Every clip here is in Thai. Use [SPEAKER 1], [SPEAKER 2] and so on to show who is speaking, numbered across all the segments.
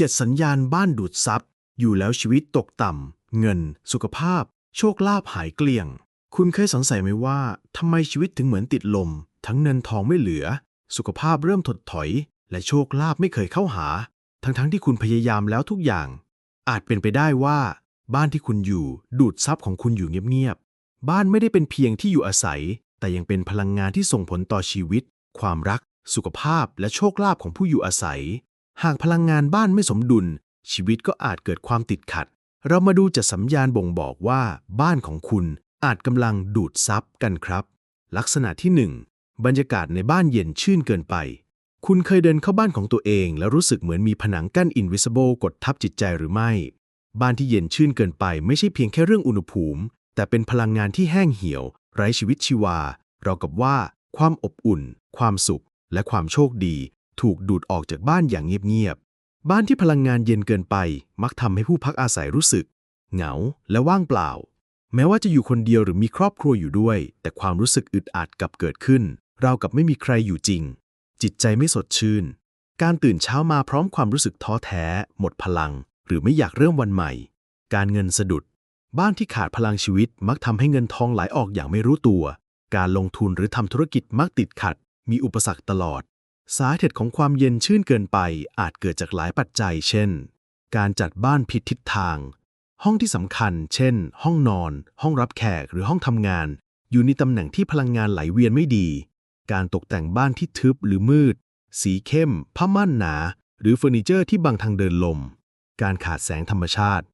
[SPEAKER 1] เจ็ดสัญญาณบ้านดูดซับอยู่แล้วชีวิตตกต่ำ เงิน สุขภาพ โชคลาภหายเกลี้ยง คุณเคยสงสัยไหมว่าทำไมชีวิตถึงเหมือนติดลม ทั้งเงินทองไม่เหลือ สุขภาพเริ่มถดถอย และโชคลาภไม่เคยเข้าหา ทั้งๆที่คุณพยายามแล้วทุกอย่าง อาจเป็นไปได้ว่า บ้านที่คุณอยู่ดูดซับของคุณอยู่เงียบๆ บ้านไม่ได้เป็นเพียงที่อยู่อาศัย แต่ยังเป็นพลังงานที่ส่งผลต่อชีวิต ความรัก สุขภาพและโชคลาภของผู้อยู่อาศัย หากพลังงานบ้านไม่สมดุล ชีวิตก็อาจเกิดความติดขัด เรามาดูจากสัญญาณบ่งบอกว่า บ้านของคุณอาจกำลังดูดซับกันครับ ลักษณะที่ 1 บรรยากาศในบ้านเย็นชื่นเกินไป คุณเคยเดินเข้าบ้านของตัวเอง แล้วรู้สึกเหมือนมีผนังกั้น invisible กดทับจิตใจหรือไม่ บ้านที่เย็นชื่นเกินไปไม่ใช่เพียงแค่เรื่องอุณหภูมิ แต่เป็นพลังงานที่แห้งเหี่ยว ไร้ชีวิตชีวา เรากับว่า ความอบอุ่น ความสุข และความโชคดี ถูกดูดออกจากบ้านอย่างเงียบๆ บ้านที่พลังงานเย็นเกินไป มักทำให้ผู้พักอาศัยรู้สึก เหงาและว่างเปล่า แม้ว่าจะอยู่คนเดียวหรือมีครอบครัวอยู่ด้วย แต่ความรู้สึกอึดอัดกับเกิดขึ้น เรากับไม่มีใครอยู่จริง จิตใจไม่สดชื่น การตื่นเช้ามาพร้อมความรู้สึกท้อแท้ หมดพลัง หรือไม่อยากเริ่มวันใหม่ การเงินสะดุด บ้านที่ขาดพลังชีวิตมักทำให้เงินทองไหลออกอย่างไม่รู้ตัว การลงทุนหรือทำธุรกิจมักติดขัด มีอุปสรรคตลอด สาเหตุของความเย็นชื่นเกินไปอาจเกิดจากหลายปัจจัย เช่น การจัดบ้านผิดทิศทาง ห้องที่สำคัญ เช่น ห้องนอน ห้องรับแขกหรือห้องทำงาน อยู่ในตำแหน่งที่พลังงานไหลเวียนไม่ดี การตกแต่งบ้านที่ทึบหรือมืด สีเข้ม ผ้าม่านหนา หรือเฟอร์นิเจอร์ที่บังทางเดินลม การขาดแสงธรรมชาติ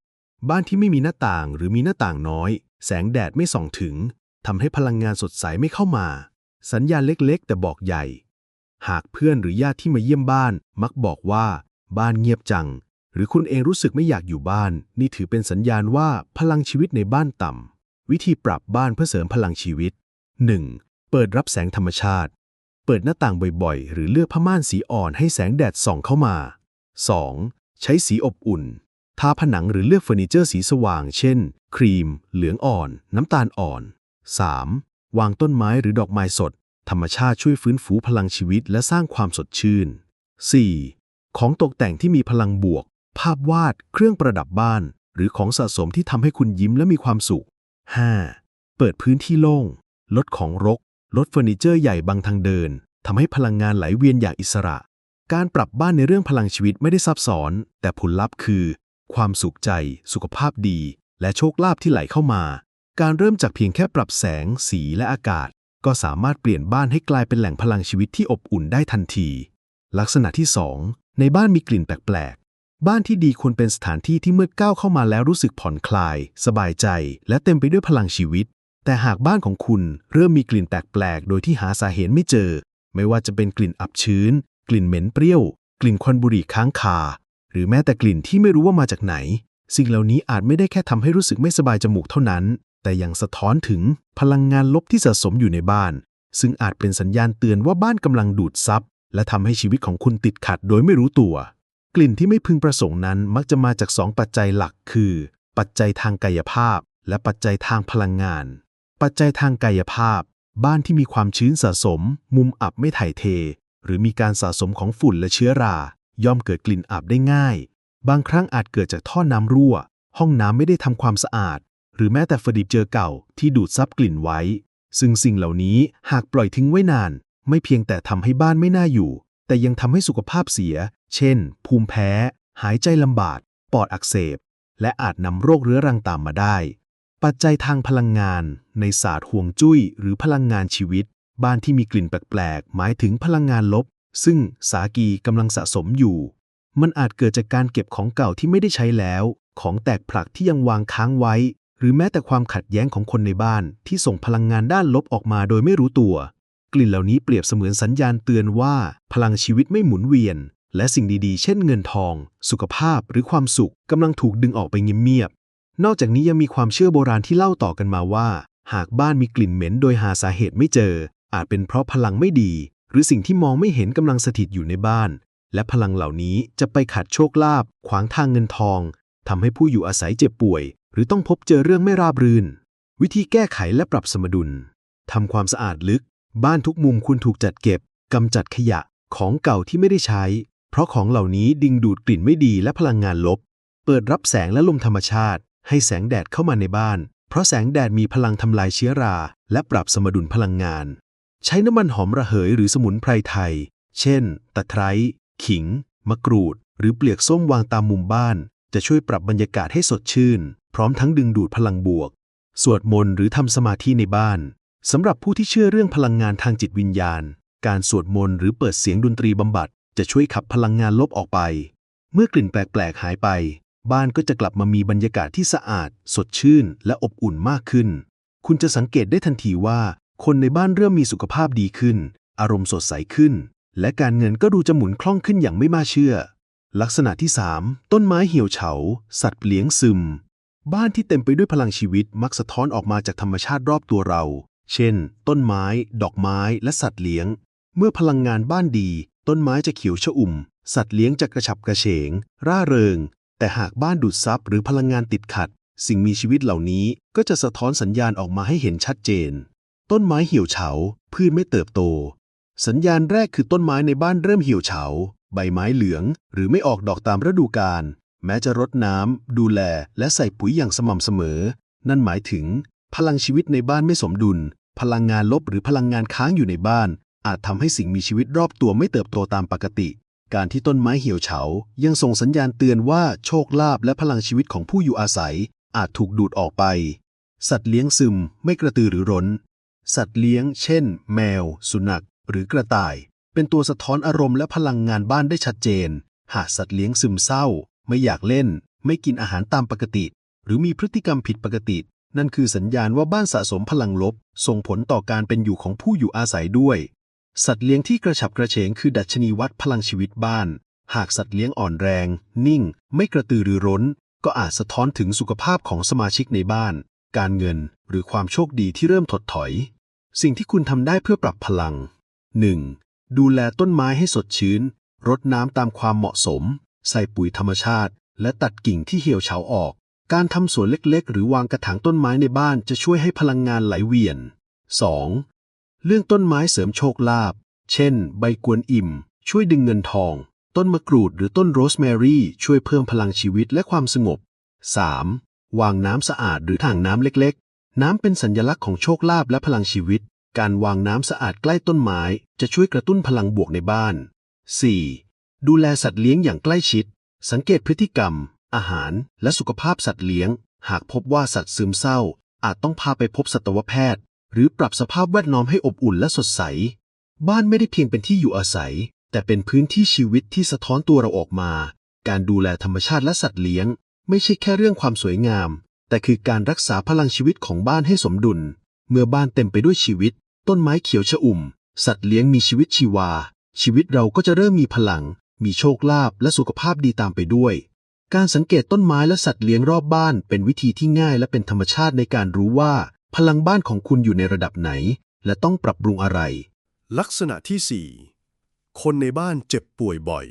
[SPEAKER 1] บ้านที่ไม่มีหน้าต่างหรือมีหน้าต่างน้อย แสงแดดไม่ส่องถึงทำให้พลังงานสดใสไม่เข้ามา สัญญาณเล็กๆ แต่บอกใหญ่ หากเพื่อนหรือญาติที่มาเยี่ยมบ้าน มักบอกว่าบ้านเงียบจัง หรือคุณเองรู้สึกไม่อยากอยู่บ้าน นี่ถือเป็นสัญญาณว่าพลังชีวิตในบ้านต่ำ วิธีปรับบ้านเพื่อเสริมพลังชีวิต 1. เปิดรับแสงธรรมชาติ เปิดหน้าต่างบ่อยๆ หรือเลือกผ้าม่านสีอ่อนให้แสงแดดส่องเข้ามา 2. ใช้สีอบอุ่น ทาผนังหรือเลือกเฟอร์นิเจอร์สีสว่าง เช่น ครีม เหลืองอ่อน น้ำตาลอ่อน 3. วางต้นไม้หรือดอกไม้สด ธรรมชาติช่วยฟื้นฟูพลังชีวิตและสร้างความสดชื่น 4. ของตกแต่งที่มีพลังบวก ภาพวาด เครื่องประดับบ้าน หรือของสะสมที่ทำให้คุณยิ้มและมีความสุข 5. เปิดพื้นที่โล่ง ลดของรก ลดเฟอร์นิเจอร์ใหญ่บางทางเดิน ทำให้พลังงานไหลเวียนอย่างอิสระ การปรับบ้านในเรื่องพลังชีวิตไม่ได้ซับซ้อน แต่ผลลัพธ์คือ ความสุขใจ สุขภาพดี และโชคลาภที่ไหลเข้ามา การเริ่มจากเพียงแค่ปรับแสง สีและอากาศ ก็สามารถเปลี่ยนบ้านให้กลายเป็นแหล่งพลังชีวิตที่อบอุ่นได้ทันที ลักษณะที่ 2 ในบ้านมีกลิ่นแปลกๆ บ้านที่ดีควรเป็นสถานที่ที่เมื่อก้าวเข้ามาแล้วรู้สึกผ่อนคลาย สบายใจ และเต็มไปด้วยพลังชีวิต แต่หากบ้านของคุณเริ่มมีกลิ่นแปลกๆ โดยที่หาสาเหตุไม่เจอ ไม่ว่าจะเป็นกลิ่นอับชื้น กลิ่นเหม็นเปรี้ยว กลิ่นควันบุหรี่ค้างคา หรือแม้แต่กลิ่นที่ไม่รู้ว่ามาจากไหน สิ่งเหล่านี้อาจไม่ได้แค่ทำให้รู้สึกไม่สบายจมูกเท่านั้น แต่ยังสะท้อนถึงพลังงานลบที่สะสมอยู่ในบ้าน ซึ่งอาจเป็นสัญญาณเตือนว่าบ้านกำลังดูดซับและทำให้ชีวิตของคุณติดขัดโดยไม่รู้ตัว กลิ่นที่ไม่พึงประสงค์นั้นมักจะมาจากสองปัจจัยหลักคือ ปัจจัยทางกายภาพ และปัจจัยทางพลังงาน ปัจจัยทางกายภาพ บ้านที่มีความชื้นสะสม มุมอับไม่ถ่ายเท หรือมีการสะสมของฝุ่นและเชื้อรา ย่อมเกิดกลิ่นอับได้ง่าย บางครั้งอาจเกิดจากท่อน้ำรั่ว ห้องน้ำไม่ได้ทำความสะอาด หรือแม้แต่เฟอร์นิเจอเก่าที่ดูดซับกลิ่นไว้ ซึ่งสิ่งเหล่านี้หากปล่อยทิ้งไว้นาน ไม่เพียงแต่ทำให้บ้านไม่น่าอยู่ แต่ยังทำให้สุขภาพเสีย เช่น ภูมิแพ้ หายใจลำบาก ปอดอักเสบ และอาจนำโรคเรื้อรังตามมาได้ ปัจจัยทางพลังงาน ในศาสตร์ห่วงจุ้ย หรือพลังงานชีวิต บ้านที่มีกลิ่นแปลกๆ หมายถึงพลังงานลบ ซึ่งสากีกำลังสะสมอยู่มันอาจเกิดจากการเก็บของเก่าที่ไม่ได้ใช้แล้ว ของแตกผลักที่ยังวางค้างไว้ รือแม้แต่ความขัดแย้งของคนในบ้านที่ส่งพลังงานด้านลบออกมาโดยไม่รู้ตัว กลิ่นเหล่านี้เปรียบเสมือนสัญญาณเตือนว่า พลังชีวิตไม่หมุนเวียน และสิ่งดีๆ เช่นเงินทอง สุขภาพหรือความสุขกำลังถูกดึงออกไปเงียบๆนอกจากนี้ยังมีความเชื่อโบราณที่เล่าต่อกันมาว่า หากบ้านมีกลิ่นเหม็นโดยหาสาเหตุไม่เจอ อาจเป็นเพราะพลังไม่ดี หรือสิ่งที่มองไม่เห็นกำลังสถิตอยู่ในบ้าน และพลังเหล่านี้จะไปขัดโชคลาภขวางทางเงินทองทำให้ผู้อยู่อาศัยเจ็บป่วย หรือต้องพบเจอเรื่องไม่ราบรื่น วิธีแก้ไขและปรับสมดุลทำความสะอาดลึก บ้านทุกมุมควรถูกจัดเก็บกำจัดขยะของเก่าที่ไม่ได้ใช้
[SPEAKER 2] เพราะของเหล่านี้ดึงดูดกลิ่นไม่ดีและพลังงานลบ เปิดรับแสงและลมธรรมชาติ ให้แสงแดดเข้ามาในบ้าน เพราะแสงแดดมีพลังทำลายเชื้อรา และปรับสมดุลพลังงาน ใช้น้ำมันหอมระเหยหรือสมุนไพรไทย เช่น ตะไคร้ ขิง มะกรูด หรือเปลือกส้มวางตามมุมบ้าน จะช่วยปรับบรรยากาศให้สดชื่น พร้อมทั้งดึงดูดพลังบวก สวดมนต์หรือทำสมาธิในบ้านสำหรับผู้ที่เชื่อเรื่องพลังงานทางจิตวิญญาณ การสวดมนต์หรือเปิดเสียงดนตรีบำบัด จะช่วยขับพลังงานลบออกไป เมื่อกลิ่นแปลกๆหายไป บ้านก็จะกลับมามีบรรยากาศที่สะอาด สดชื่น และอบอุ่นมากขึ้น คุณจะสังเกตได้ทันทีว่า คนในบ้านเริ่มมีสุขภาพดีขึ้น อารมณ์สดใสขึ้น และการเงินก็ดูจะหมุนคล่องขึ้นอย่างไม่น่าเชื่อ ลักษณะที่ 3 ต้นไม้เหี่ยวเฉา สัตว์เลี้ยงซึม บ้านที่เต็มไปด้วยพลังชีวิตมักสะท้อนออกมาจากธรรมชาติรอบตัวเรา เช่น ต้นไม้ ดอกไม้ และสัตว์เลี้ยง เมื่อพลังงานบ้านดี ต้นไม้จะเขียวชอุ่ม สัตว์เลี้ยงจะกระฉับกระเฉง ร่าเริง แต่หากบ้านดูดซับหรือพลังงานติดขัด สิ่งมีชีวิตเหล่านี้ก็จะสะท้อนสัญญาณออกมาให้เห็นชัดเจน ต้นไม้เหี่ยวเฉา พืชไม่เติบโต สัญญาณแรกคือต้นไม้ในบ้านเริ่มเหี่ยวเฉา ใบไม้เหลือง หรือไม่ออกดอกตามฤดูกาลแม้จะรดน้ำ ดูแล และใส่ปุ๋ยอย่างสม่ำเสมอ นั่นหมายถึง พลังชีวิตในบ้านไม่สมดุล พลังงานลบหรือพลังงานค้างอยู่ในบ้าน อาจทำให้สิ่งมีชีวิตรอบตัวไม่เติบโตตามปกติ การที่ต้นไม้เหี่ยวเฉา ยังส่งสัญญาณเตือนว่าโชคลาภและพลังชีวิตของผู้อยู่อาศัย อาจถูกดูดออกไป สัตว์เลี้ยงซึม ไม่กระตือรือร้น สัตว์เลี้ยง เช่น แมว สุนัข หรือกระต่าย เป็นตัวสะท้อนอารมณ์และพลังงานบ้านได้ชัดเจน หากสัตว์เลี้ยงซึมเศร้า ไม่อยากเล่น ไม่กินอาหารตามปกติ หรือมีพฤติกรรมผิดปกติ นั่นคือสัญญาณว่าบ้านสะสมพลังลบ ส่งผลต่อการเป็นอยู่ของผู้อยู่อาศัยด้วย สัตว์เลี้ยงที่กระฉับกระเฉงคือดัชนีวัดพลังชีวิตบ้าน หากสัตว์เลี้ยงอ่อนแรง นิ่ง ไม่กระตือรือร้น ก็อาจสะท้อนถึงสุขภาพของสมาชิกในบ้าน การเงิน หรือความโชคดีที่เริ่มถดถอย สิ่งที่คุณทำได้เพื่อปรับพลัง 1. ดูแลต้นไม้ให้สดชื้น รดน้ำตามความเหมาะสม ใส่ปุ๋ยธรรมชาติ และตัดกิ่งที่เหี่ยวเฉาออก การทำสวนเล็กๆ หรือวางกระถางต้นไม้ในบ้านจะช่วยให้พลังงานไหลเวียน 2. เรื่องต้นไม้เสริมโชคลาภ เช่น ใบกวนอิ่ม ช่วยดึงเงินทอง ต้นมะกรูดหรือต้นโรสแมรี่ ช่วยเพิ่มพลังชีวิตและความสงบ 3. วางน้ำสะอาดหรือถังน้ำเล็กๆ น้ำเป็นสัญลักษณ์ของโชคลาภและพลังชีวิต การวางน้ำสะอาดใกล้ต้นไม้จะช่วยกระตุ้นพลังบวกในบ้าน 4. ดูแลสัตว์เลี้ยงอย่างใกล้ชิด สังเกตพฤติกรรม อาหาร และสุขภาพสัตว์เลี้ยง หากพบว่าสัตว์ซึมเศร้า อาจต้องพาไปพบสัตวแพทย์ หรือปรับสภาพแวดล้อมให้อบอุ่นและสดใส บ้านไม่ได้เพียงเป็นที่อยู่อาศัย แต่เป็นพื้นที่ชีวิตที่สะท้อนตัวเราออกมา การดูแลธรรมชาติและสัตว์เลี้ยง ไม่ใช่แค่เรื่องความสวยงาม แต่คือการรักษาพลังชีวิตของบ้านให้สมดุล เมื่อบ้านเต็มไปด้วยชีวิต ต้นไม้เขียวชอุ่ม สัตว์เลี้ยงมีชีวิตชีวา ชีวิตเราก็จะเริ่มมีพลัง มีโชคลาภและสุขภาพดีตามไปด้วย การสังเกตต้นไม้และสัตว์เลี้ยงรอบบ้าน เป็นวิธีที่ง่ายและเป็นธรรมชาติในการรู้ว่า พลังบ้านของคุณอยู่ในระดับไหน และต้องปรับปรุงอะไร
[SPEAKER 3] ลักษณะที่ 4 คนในบ้านเจ็บป่วยบ่อย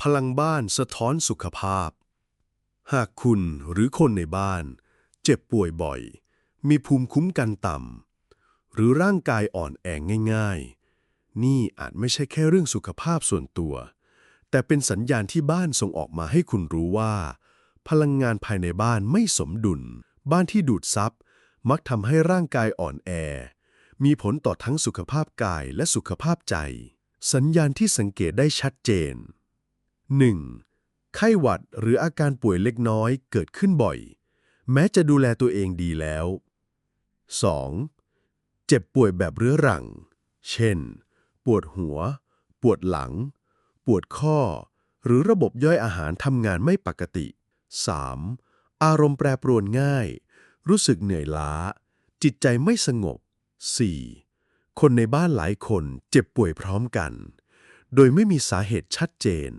[SPEAKER 3] พลังบ้านสะท้อนสุขภาพ หากคุณหรือคนในบ้าน เจ็บป่วยบ่อย มีภูมิคุ้มกันต่ำ หรือร่างกายอ่อนแอง่ายๆ นี่อาจไม่ใช่แค่เรื่องสุขภาพส่วนตัว แต่เป็นสัญญาณที่บ้านส่งออกมาให้คุณรู้ว่า พลังงานภายในบ้านไม่สมดุล บ้านที่ดูดซับมักทำให้ร่างกายอ่อนแอ มีผลต่อทั้งสุขภาพกายและสุขภาพใจ สัญญาณที่สังเกตได้ชัดเจน 1. ไข้หวัดหรืออาการป่วยเล็กน้อยเกิดขึ้นบ่อย แม้จะดูแลตัวเองดีแล้ว 2. เจ็บป่วยแบบเรื้อรัง เช่น ปวดหัว ปวดหลัง ปวดข้อ หรือระบบย่อยอาหารทำงานไม่ปกติ 3. อารมณ์แปรปรวนง่าย รู้สึกเหนื่อยล้า จิตใจไม่สงบ 4. คนในบ้านหลายคนเจ็บป่วยพร้อมกัน โดยไม่มีสาเหตุชัดเจน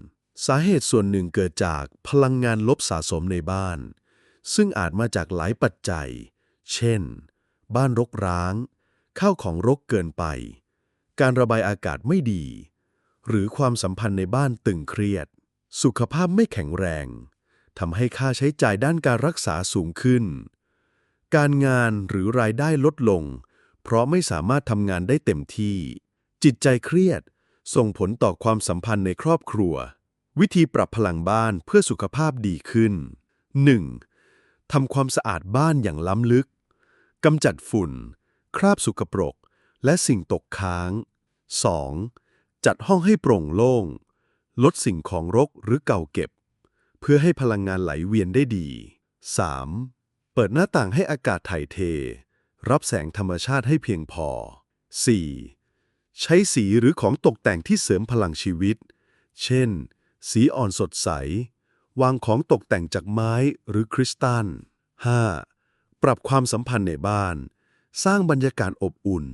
[SPEAKER 3] สาเหตุส่วนหนึ่งเกิดจากพลังงานลบสะสมในบ้าน ซึ่งอาจมาจากหลายปัจจัย เช่น บ้านรกร้าง ข้าวของรกเกินไป การระบายอากาศไม่ดี หรือความสัมพันธ์ในบ้านตึงเครียด สุขภาพไม่แข็งแรงทำให้ค่าใช้จ่ายด้านการรักษาสูงขึ้น การงานหรือรายได้ลดลง เพราะไม่สามารถทำงานได้เต็มที่ จิตใจเครียด ส่งผลต่อความสัมพันธ์ในครอบครัว วิธีปรับพลังบ้านเพื่อสุขภาพดีขึ้น 1. ทำความสะอาดบ้านอย่างล้ำลึก กำจัดฝุ่น คราบสุกปรก และสิ่งตกค้าง 2. จัดห้องให้โปร่งโล่ง ลดสิ่งของรกหรือเก่าเก็บ เพื่อให้พลังงานไหลเวียนได้ดี 3. เปิดหน้าต่างให้อากาศถ่ายเท รับแสงธรรมชาติให้เพียงพอ 4. ใช้สีหรือของตกแต่งที่เสริมพลังชีวิต เช่น สีอ่อนสดใส วางของตกแต่งจากไม้หรือคริสตัล 5. ปรับความสัมพันธ์ในบ้าน สร้างบรรยากาศอบอุ่น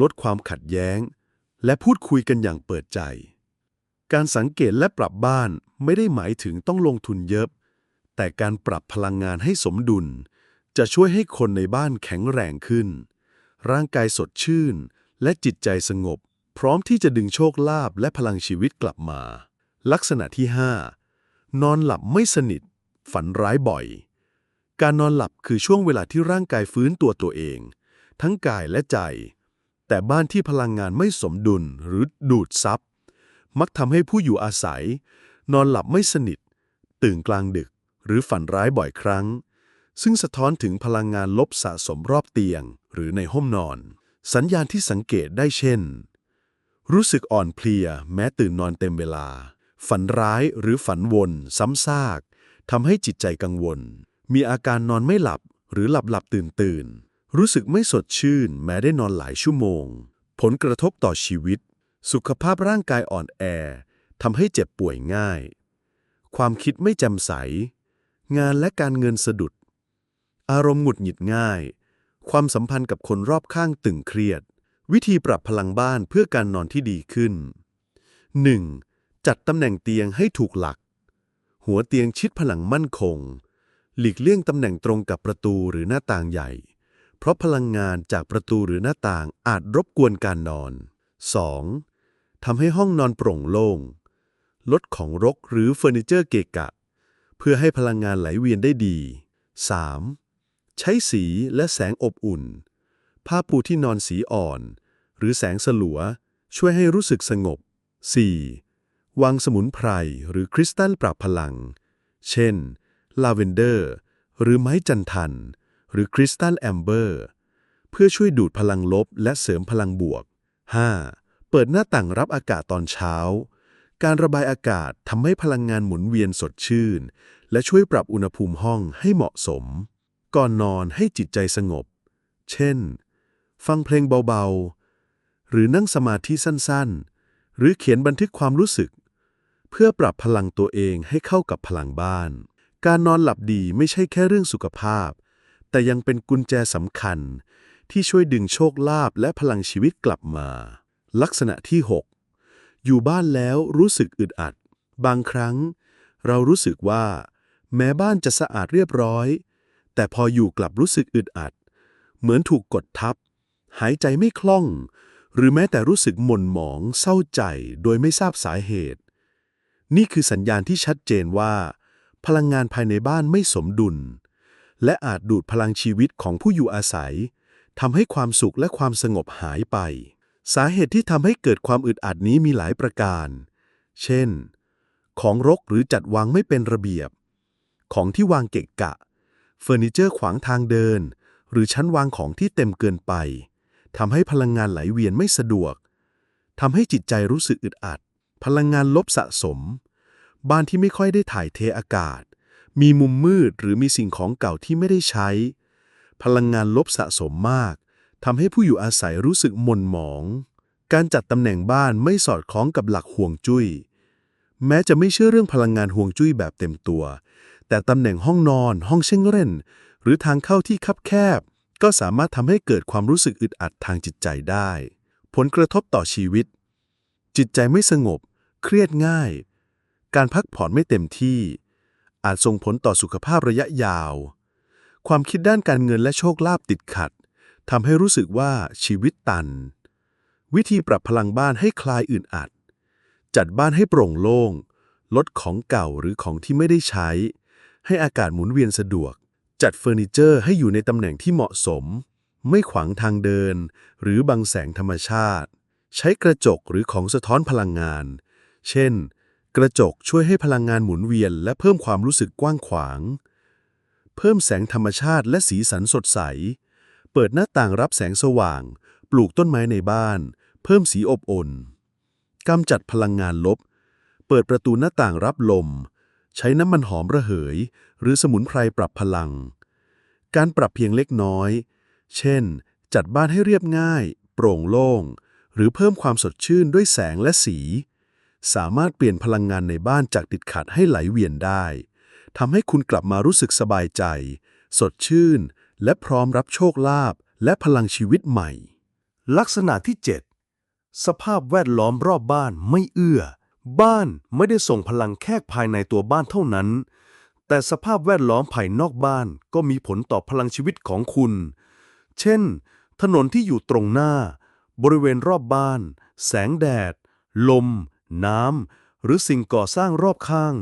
[SPEAKER 3] ลดความขัดแย้ง และพูดคุยกันอย่างเปิดใจ การสังเกตและปรับบ้านไม่ได้หมายถึงต้องลงทุนเยอะ แต่การปรับพลังงานให้สมดุล จะช่วยให้คนในบ้านแข็งแรงขึ้น ร่างกายสดชื่น และจิตใจสงบ พร้อมที่จะดึงโชคลาภและพลังชีวิตกลับมา ลักษณะที่ 5 นอนหลับไม่สนิท ฝันร้ายบ่อย การนอนหลับคือช่วงเวลาที่ร่างกายฟื้นตัวตัวเอง ทั้งกายและใจ แต่บ้านที่พลังงานไม่สมดุลหรือดูดซับมักทำให้ผู้อยู่อาศัย นอนหลับไม่สนิท ตื่นกลางดึก หรือฝันร้ายบ่อยครั้ง ซึ่งสะท้อนถึงพลังงานลบสะสมรอบเตียง หรือในห้องนอน สัญญาณที่สังเกตได้เช่น รู้สึกอ่อนเพลีย แม้ตื่นนอนเต็มเวลา ฝันร้ายหรือฝันวน ซ้ำซากทำให้จิตใจกังวล มีอาการนอนไม่หลับหรือหลับหลับตื่นตื่น รู้สึกไม่สดชื่น แม้ได้นอนหลายชั่วโมง ผลกระทบต่อชีวิต สุขภาพร่างกายอ่อนแอทำให้เจ็บป่วยง่าย ความคิดไม่แจ่มใส งานและการเงินสะดุด อารมณ์หงุดหงิดง่าย ความสัมพันธ์กับคนรอบข้างตึงเครียด วิธีปรับพลังบ้านเพื่อการนอนที่ดีขึ้น 1. จัดตำแหน่งเตียงให้ถูกหลัก หัวเตียงชิดผนังมั่นคง หลีกเลี่ยงตำแหน่งตรงกับประตูหรือหน้าต่างใหญ่ เพราะพลังงานจากประตูหรือหน้าต่างอาจรบกวนการนอน 2. ทำให้ห้องนอนโปร่งโล่ง ลดของรกหรือเฟอร์นิเจอร์เกะกะ เพื่อให้พลังงานไหลเวียนได้ดี 3. ใช้สีและแสงอบอุ่น ผ้าปูที่นอนสีอ่อน หรือแสงสลัว ช่วยให้รู้สึกสงบ 4. วางสมุนไพรหรือคริสตัลปรับพลัง เช่น ลาเวนเดอร์ หรือไม้จันทัน หรือคริสตัลแอมเบอร์เพื่อช่วยดูดพลังลบและเสริมพลังบวก 5. เปิดหน้าต่างรับอากาศตอนเช้า การระบายอากาศทำให้พลังงานหมุนเวียนสดชื่น และช่วยปรับอุณหภูมิห้องให้เหมาะสม ก่อนนอนให้จิตใจสงบ เช่น ฟังเพลงเบาๆ หรือนั่งสมาธิสั้นๆ หรือเขียนบันทึกความรู้สึก เพื่อปรับพลังตัวเองให้เข้ากับพลังบ้าน การนอนหลับดีไม่ใช่แค่เรื่องสุขภาพ แต่ยังเป็นกุญแจสำคัญ ที่ช่วยดึงโชคลาภและพลังชีวิตกลับมา ลักษณะที่ 6 อยู่บ้านแล้วรู้สึกอึดอัด บางครั้ง เรารู้สึกว่า แม้บ้านจะสะอาดเรียบร้อย แต่พออยู่กลับรู้สึกอึดอัด เหมือนถูกกดทับ หายใจไม่คล่อง หรือแม้แต่รู้สึกหม่นหมอง เศร้าใจโดยไม่ทราบสาเหตุ นี่คือสัญญาณที่ชัดเจนว่า พลังงานภายในบ้านไม่สมดุล และอาจดูดพลังชีวิตของผู้อยู่อาศัยทำให้ความสุขและความสงบหายไป สาเหตุที่ทำให้เกิดความอึดอัดนี้มีหลายประการ เช่น ของรกหรือจัดวางไม่เป็นระเบียบ ของที่วางเกะกะ เฟอร์นิเจอร์ขวางทางเดิน หรือชั้นวางของที่เต็มเกินไปทำให้พลังงานไหลเวียนไม่สะดวกทำให้จิตใจรู้สึกอึดอัด พลังงานลบสะสม บ้านที่ไม่ค่อยได้ถ่ายเทอากาศ มีมุมมืดหรือมีสิ่งของเก่าที่ไม่ได้ใช้ พลังงานลบสะสมมากทำให้ผู้อยู่อาศัยรู้สึกหม่นหมอง การจัดตำแหน่งบ้านไม่สอดคล้องกับหลักห่วงจุ้ย แม้จะไม่เชื่อเรื่องพลังงานห่วงจุ้ยแบบเต็มตัว แต่ตำแหน่งห้องนอน ห้องเช่งเร่น หรือทางเข้าที่คับแคบ ก็สามารถทำให้เกิดความรู้สึกอึดอัดทางจิตใจได้ ผลกระทบต่อชีวิต จิตใจไม่สงบ เครียดง่าย การพักผ่อนไม่เต็มที่ อาจส่งผลต่อสุขภาพระยะยาว ความคิดด้านการเงินและโชคลาภติดขัดทำให้รู้สึกว่าชีวิตตัน วิธีปรับพลังบ้านให้คลายอื่นอัด จัดบ้านให้โปร่งโล่ง ลดของเก่าหรือของที่ไม่ได้ใช้ ให้อากาศหมุนเวียนสะดวก จัดเฟอร์นิเจอร์ให้อยู่ในตำแหน่งที่เหมาะสม ไม่ขวางทางเดิน หรือบังแสงธรรมชาติ ใช้กระจกหรือของสะท้อนพลังงาน เช่น กระจกช่วยให้พลังงานหมุนเวียน และเพิ่มความรู้สึกกว้างขวาง เพิ่มแสงธรรมชาติและสีสันสดใส เปิดหน้าต่างรับแสงสว่าง ปลูกต้นไม้ในบ้าน เพิ่มสีอบอุ่นกำจัดพลังงานลบ เปิดประตูหน้าต่างรับลม ใช้น้ำมันหอมระเหย หรือสมุนไพรปรับพลัง การปรับเพียงเล็กน้อย เช่น จัดบ้านให้เรียบง่าย โปร่งโล่ง หรือเพิ่มความสดชื่นด้วยแสงและสี สามารถเปลี่ยนพลังงานในบ้านจากติดขัดให้ไหลเวียนได้ทำให้คุณกลับมารู้สึกสบายใจ สดชื่น และพร้อมรับโชคลาภและพลังชีวิตใหม่
[SPEAKER 4] ลักษณะที่ 7 สภาพแวดล้อมรอบบ้านไม่เอื้อ บ้านไม่ได้ส่งพลังแค่ภายในตัวบ้านเท่านั้น แต่สภาพแวดล้อมภายนอกบ้านก็มีผลต่อพลังชีวิตของคุณ เช่น ถนนที่อยู่ตรงหน้า บริเวณรอบบ้าน แสงแดด ลม น้ำ หรือสิ่งก่อสร้างรอบข้าง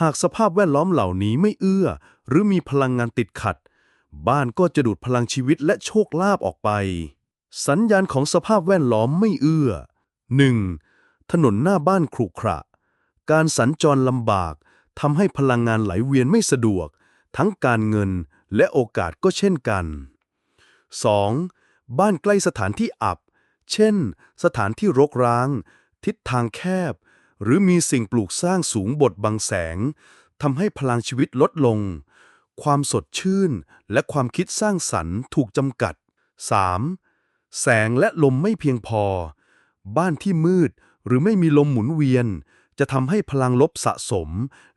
[SPEAKER 4] หากสภาพแวดล้อมเหล่านี้ไม่เอื้อ หรือมีพลังงานติดขัด บ้านก็จะดูดพลังชีวิตและโชคลาภออกไป สัญญาณของสภาพแวดล้อมไม่เอื้อ 1. ถนนหน้าบ้านขรุขระ การสัญจรลำบากทำให้พลังงานไหลเวียนไม่สะดวก ทั้งการเงินและโอกาสก็เช่นกัน 2. บ้านใกล้สถานที่อับ เช่น สถานที่รกร้าง ทิศทางแคบ หรือมีสิ่งปลูกสร้างสูงบดบังแสงทำให้พลังชีวิตลดลง ความสดชื่นและความคิดสร้างสรรค์ถูกจำกัด 3. แสงและลมไม่เพียงพอ บ้านที่มืดหรือไม่มีลมหมุนเวียน จะทำให้พลังลบสะสม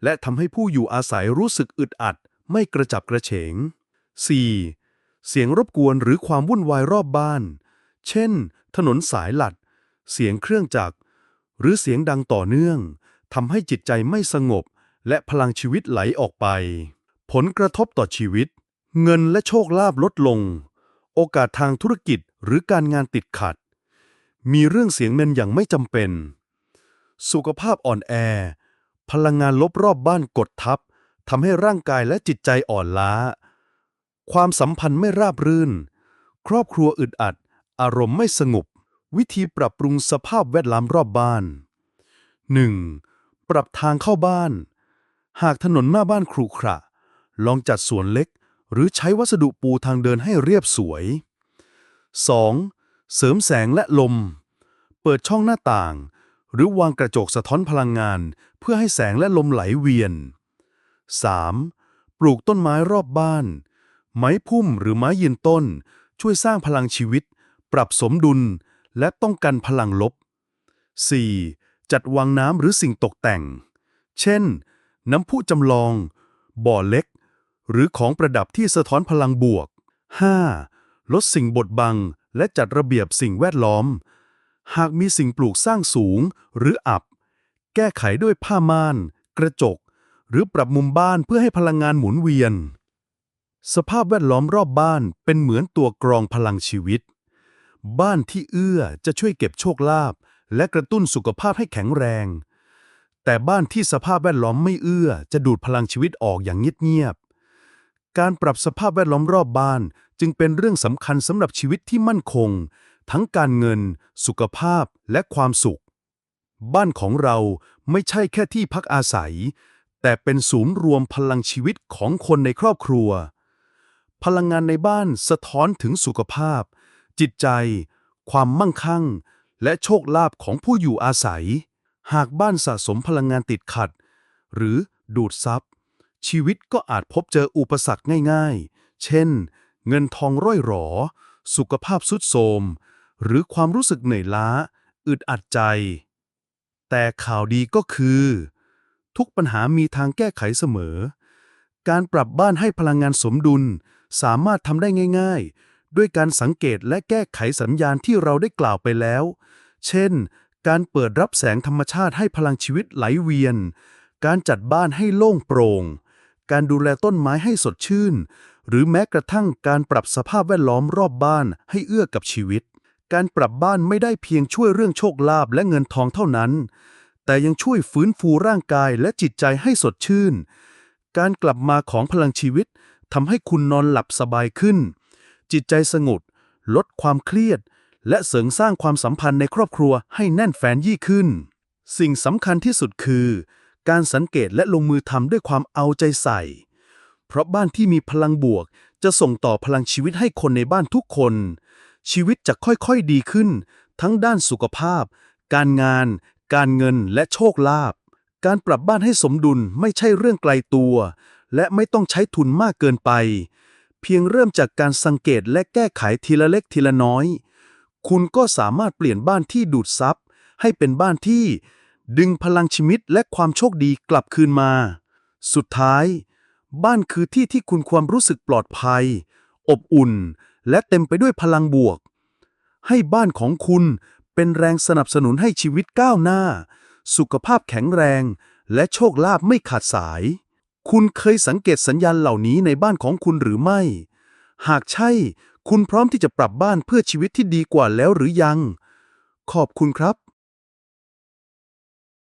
[SPEAKER 4] และทำให้ผู้อยู่อาศัยรู้สึกอึดอัด ไม่กระจับกระเฉง 4. เสียงรบกวนหรือความวุ่นวายรอบบ้าน เช่น ถนนสายหลัด เสียงเครื่องจักร หรือเสียงดังต่อเนื่องทำให้จิตใจไม่สงบ และพลังชีวิตไหลออกไป ผลกระทบต่อชีวิต เงินและโชคลาภลดลง โอกาสทางธุรกิจหรือการงานติดขัด มีเรื่องเสียงเงินอย่างไม่จำเป็น สุขภาพอ่อนแอ พลังงานลบรอบบ้านกดทับทำให้ร่างกายและจิตใจอ่อนล้า ความสัมพันธ์ไม่ราบรื่น ครอบครัวอึดอัด อารมณ์ไม่สงบ วิธีปรับปรุงสภาพแวดล้อมรอบบ้าน 1. ปรับทางเข้าบ้าน หากถนนหน้าบ้านขรุขระ ลองจัดสวนเล็ก หรือใช้วัสดุปูทางเดินให้เรียบสวย 2. เสริมแสงและลม เปิดช่องหน้าต่าง หรือวางกระจกสะท้อนพลังงาน เพื่อให้แสงและลมไหลเวียน 3. ปลูกต้นไม้รอบบ้าน ไม้พุ่มหรือไม้ยืนต้น ช่วยสร้างพลังชีวิต ปรับสมดุล และป้องกันพลังลบ 4. จัดวางน้ำหรือสิ่งตกแต่ง เช่น น้ำพุจำลอง บ่อเล็ก หรือของประดับที่สะท้อนพลังบวก 5. ลดสิ่งบดบัง และจัดระเบียบสิ่งแวดล้อม หากมีสิ่งปลูกสร้างสูงหรืออับ แก้ไขด้วยผ้าม่าน กระจก หรือปรับมุมบ้านเพื่อให้พลังงานหมุนเวียน สภาพแวดล้อมรอบบ้านเป็นเหมือนตัวกรองพลังชีวิต บ้านที่เอื้อจะช่วยเก็บโชคลาภและกระตุ้นสุขภาพให้แข็งแรง แต่บ้านที่สภาพแวดล้อมไม่เอื้อจะดูดพลังชีวิตออกอย่างเงียบๆการปรับสภาพแวดล้อมรอบบ้านจึงเป็นเรื่องสำคัญสำหรับชีวิตที่มั่นคง ทั้งการเงิน สุขภาพและความสุข บ้านของเราไม่ใช่แค่ที่พักอาศัย แต่เป็นศูนย์รวมพลังชีวิตของคนในครอบครัว พลังงานในบ้านสะท้อนถึงสุขภาพ จิตใจ ความมั่งคั่ง และโชคลาภของผู้อยู่อาศัย หากบ้านสะสมพลังงานติดขัด หรือดูดซับชีวิตก็อาจพบเจออุปสรรคง่ายๆ เช่น เงินทองร่อยหรอ สุขภาพสุดโทรมหรือความรู้สึกเหนื่อยล้า อึดอัดใจ แต่ข่าวดีก็คือ ทุกปัญหามีทางแก้ไขเสมอ การปรับบ้านให้พลังงานสมดุลสามารถทำได้ง่าย ๆ ด้วยการสังเกตและแก้ไขสัญญาณที่เราได้กล่าวไปแล้ว เช่น การเปิดรับแสงธรรมชาติให้พลังชีวิตไหลเวียน การจัดบ้านให้โล่งโปร่ง การดูแลต้นไม้ให้สดชื่น หรือแม้กระทั่งการปรับสภาพแวดล้อมรอบบ้านให้เอื้อกับชีวิต การปรับบ้านไม่ได้เพียงช่วยเรื่องโชคลาภและเงินทองเท่านั้น แต่ยังช่วยฟื้นฟูร่างกายและจิตใจให้สดชื่น การกลับมาของพลังชีวิตทำให้คุณนอนหลับสบายขึ้น จิตใจสงบลดความเครียด และเสริมสร้างความสัมพันธ์ในครอบครัวให้แน่นแฟนยิ่งขึ้น สิ่งสำคัญที่สุดคือ การสังเกตและลงมือทำด้วยความเอาใจใส่ เพราะบ้านที่มีพลังบวก จะส่งต่อพลังชีวิตให้คนในบ้านทุกคน ชีวิตจะค่อยๆดีขึ้น ทั้งด้านสุขภาพ การงาน การเงินและโชคลาภการปรับบ้านให้สมดุลไม่ใช่เรื่องไกลตัว และไม่ต้องใช้ทุนมากเกินไป เพียงเริ่มจากการสังเกตและแก้ไขทีละเล็กทีละน้อย คุณก็สามารถเปลี่ยนบ้านที่ดูดซับให้เป็นบ้านที่ ดึงพลังชีวิตและความโชคดีกลับคืนมา สุดท้าย บ้านคือที่ที่คุณความรู้สึกปลอดภัย อบอุ่น และเต็มไปด้วยพลังบวก ให้บ้านของคุณเป็นแรงสนับสนุนให้ชีวิตก้าวหน้า สุขภาพแข็งแรง และโชคลาภไม่ขาดสาย คุณเคยสังเกตสัญญาณเหล่านี้ในบ้านของคุณหรือไม่ หากใช่ คุณพร้อมที่จะปรับบ้านเพื่อชีวิตที่ดีกว่าแล้วหรือยัง ขอบคุณครับ